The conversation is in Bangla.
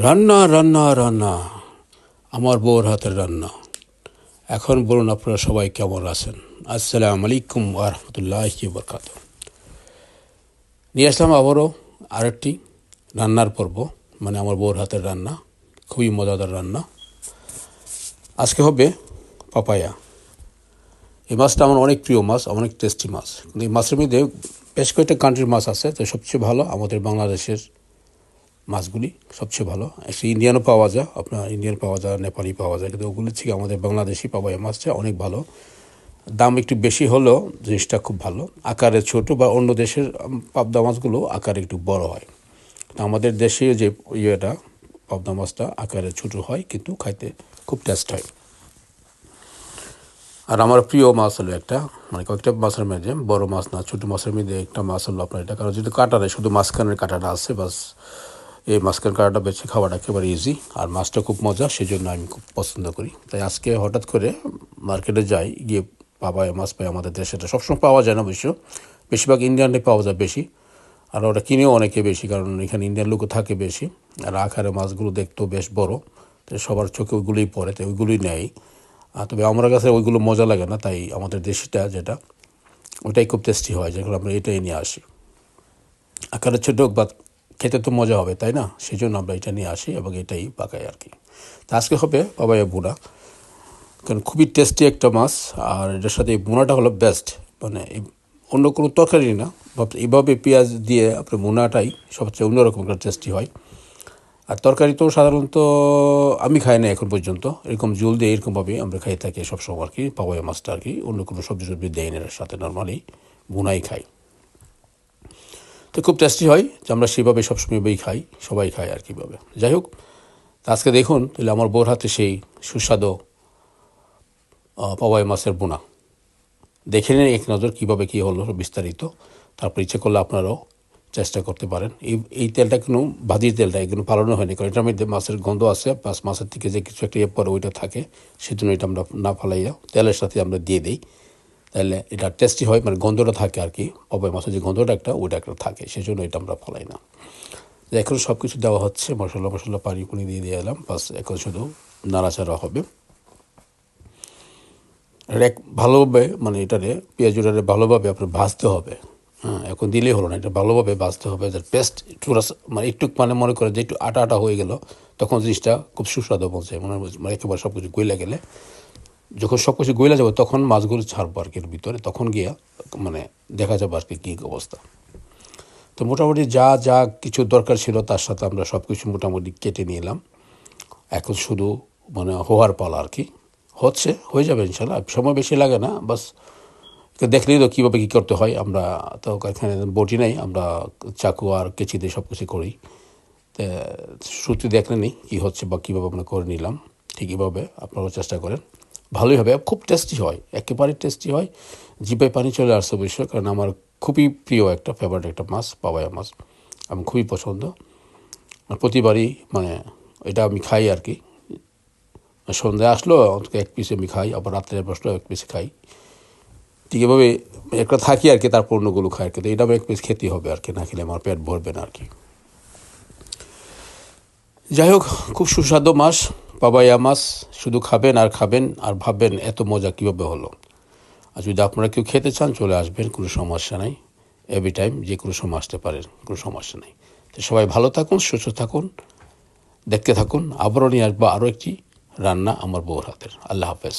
রান্না রান্না রান্না। আমার বউর হাতের রান্না। এখন বলুন আপনারা সবাই কেমন আছেন? আসসালামু আলাইকুম আরহামতুল্লাহ বরকাত নিয়ে আসলাম আবারও আরেকটি রান্নার পর্ব মানে আমার বউর হাতের রান্না। খুবই মজাদার রান্না। আজকে হবে পাপায়া। এই মাছটা আমার অনেক প্রিয় মাছ অনেক টেস্টি মাছ। কিন্তু এই মাছের মধ্যে বেশ কয়েকটা কান্ট্রির মাছ আছে, তো সবচেয়ে ভালো আমাদের বাংলাদেশের মাছগুলি সবচেয়ে ভালো। একটা ইন্ডিয়ানও পাওয়া যায়, আপনার ইন্ডিয়ান পাওয়া যায় নেপালি পাওয়া যায়, কিন্তু ওগুলি থেকে আমাদের বাংলাদেশি পাওয়া মাছটা অনেক ভালো। দাম একটু বেশি হলেও জিনিসটা খুব ভালো। আকারে ছোট বা অন্য দেশের পাবদা মাছগুলো আকারে একটু বড় হয়। তো আমাদের দেশে যে ইয়েটা, পাবদা মাছটা আকারে ছোট হয়, কিন্তু খাইতে খুব টেস্ট হয়। আর আমার প্রিয় মাছ হলো একটা মানে কয়েকটা মাছের মধ্যে, বড় মাছ না, ছোটো মাছের মধ্যে একটা মাছ হলো আপনার এটা। কারণ যদি কাটা নেই শুধু মাঝখানের কাটাটা আছে, বাস এই মাঝখানের কাটাটা বেছে খাওয়াটা একেবারে ইজি আর মাছটা খুব মজা সেই জন্য আমি খুব পছন্দ করি। তাই আজকে হঠাৎ করে মার্কেটে যাই, গিয়ে পাবা মাছ পাই আমাদের দেশে। সবসময় পাওয়া যায় না অবশ্য, বেশিরভাগ ইন্ডিয়ানে পাওয়া যায় বেশি, আর ওটা কিনেও অনেকে বেশি, কারণ এখানে ইন্ডিয়ান লোকও থাকে বেশি, আর আকারে মাছগুলো দেখতেও বেশ বড় তো সবার চোখে ওইগুলোই পড়ে তো ওইগুলোই নেয়। তবে আমার কাছে ওইগুলো মজা লাগে না, তাই আমাদের দেশিটা যেটা ওটাই খুব টেস্টি হয়, যেগুলো আমরা এটাই নিয়ে আসি। আকারে ছোট বা খেতে তো মজা হবে, তাই না? সেই জন্য আমরা এটা নিয়ে আসি এবং এটাই পাকাই আর কি। তা আজকে হবে পাবাইয়া বুনা কারণ খুবই টেস্টি একটা মাছ, আর এটার সাথে এই বোনাটা হলো বেস্ট মানে অন্য কোনো তরকারি না এভাবে পেঁয়াজ দিয়ে আপনার বোনাটাই সবচেয়ে অন্যরকম একটা টেস্টি হয়। আর তরকারি তো সাধারণত আমি খাই না এখন পর্যন্ত। এরকম জল দিয়ে এরকমভাবে আমরা খাই থাকি সবসময় আর কি পাওয়া মাছটা আর কি। অন্য কোনো সবজি সবজি দেয় না সাথে নর্মালি বোনাই খাই। তো খুব টেস্টি হয় যে আমরা সেভাবে সবসময়ই খাই, সবাই খায় আর কীভাবে যাই হোক আজকে দেখুন, তাহলে আমার বোর হাতে সেই সুস্বাদু পাওয়াই মাছের বোনা দেখে নিন এক নজর কীভাবে কী হলো বিস্তারিত। তারপর ইচ্ছে করলে আপনারাও চেষ্টা করতে পারেন। এই এই তেলটা কোনো ভাজির তেলটা এগুলো পালানো হয়নি, কারণ এটার মধ্যে মাছের গন্ধ আছে প্লাস মাছের থেকে যে কিছু একটা ইয়ে পরে ওইটা থাকে, সেজন্য এটা আমরা না ফালাইয়া তেলের সাথে আমরা দিয়ে দিই। তাহলে এটা টেস্টি হয় মানে গন্ধটা থাকে আর কি। পাপাই মাছের যে গন্ধটা একটা, ওইটা একটা থাকে সেই জন্য এটা আমরা ফলাই না। এখন সব কিছু দেওয়া হচ্ছে, মশলা মশলা পানি পুনি দিয়ে দিয়ে এলাম, বাস এখন শুধু নাড়াচাড়া হবে। এক ভালোভাবে মানে এটারে পেঁয়াজুটারে ভালোভাবে আপনার ভাজতে হবে। হ্যাঁ এখন দিলেই হলো না, এটা ভালোভাবে ভাজতে হবে যার পেস্ট একটু মানে একটু মানে মনে করে যে একটু আটা আটা হয়ে গেল, তখন জিনিসটা খুব সুস্বাদু পৌঁছে মনে মানে একেবারে সব কিছু গইলা গেলে। যখন সব কিছু গইলা যাবে, তখন মাছগুলো ছাড়বো আর কি ভিতরে, তখন গিয়া মানে দেখা যাবে আর কি কী অবস্থা। তো মোটামুটি যা যা কিছু দরকার ছিল, তার সাথে আমরা সব কিছু মোটামুটি কেটে নিলাম। এখন শুধু মানে হওয়ার পালা আর কি। হচ্ছে, হয়ে যাবে ইনশাল্লাহ। সময় বেশি লাগে না, বাস দেখলেই তো কীভাবে কী করতে হয়। আমরা তো এখানে বটি নেই, আমরা চাকু আর কেচি দিয়ে সব কিছু করি। তো শ্রুতি দেখলে নি কী হচ্ছে বা কীভাবে আমরা করে নিলাম। ঠিক এইভাবে আপনারাও চেষ্টা করেন। ভালোই হবে। খুব টেস্টি হয় একেবারে টেস্টি হয়। জিপে পানি চলে আসছে অবশ্যই, কারণ আমার খুবই প্রিয় একটা ফেভারিট একটা মাছ পাওয়ায়া মাছ। আমার খুবই পছন্দ। আর প্রতিবারই মানে এটা আমি খাই আর কি। সন্ধ্যায় আসলো, অন্তত এক পিস আমি খাই, আবার রাত্রে বসল এক পিস খাই। ঠিক এভাবে একটা থাকি আর কি তারপর অন্যগুলো খাই আর কি। এটা এক পিস খেতে হবে আর কি, না খেলে আমার পেট ভরবে না আর কি। যাই হোক, খুব সুস্বাদু মাছ। পাবাইয়া মাছ শুধু খাবেন আর খাবেন আর ভাববেন এত মজা কীভাবে হলো। আর যদি আপনারা কেউ খেতে চান, চলে আসবেন, কোনো সমস্যা নাই। এভরি টাইম যে কোনো সময় আসতে পারেন, কোনো সমস্যা নেই। তো সবাই ভালো থাকুন, সুস্থ থাকুন, দেখতে থাকুন। আবরণী আসব আরও একটি রান্না আমার বউর হাতের। আল্লাহ হাফেজ।